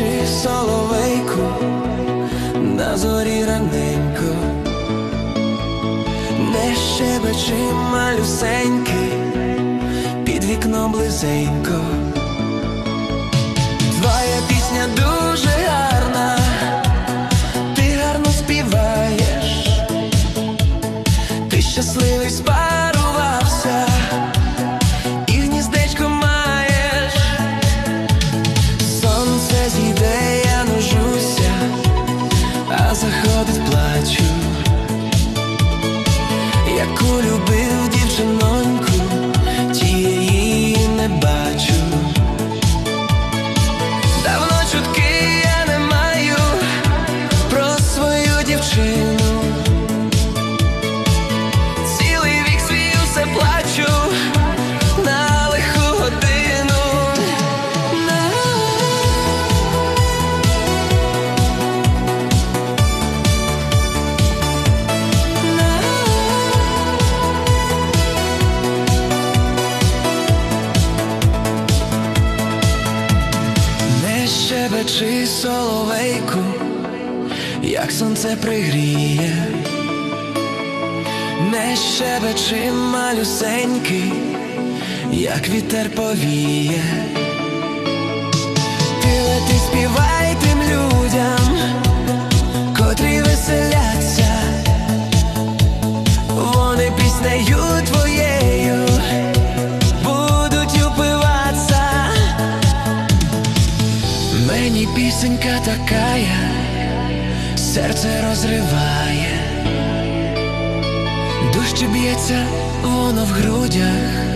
Співаючи соловейку на зорі раненько, не щебечи малюсеньки під вікном близенько. Твоя пісня дуже гарна, ти гарно співаєш, ти щасливий спаєш. Щебечи соловейку, як сонце пригріє, не щебечи малюсенький, як вітер повіє. Мені пісенька такая, серце розриває, дужче б'ється воно в грудях,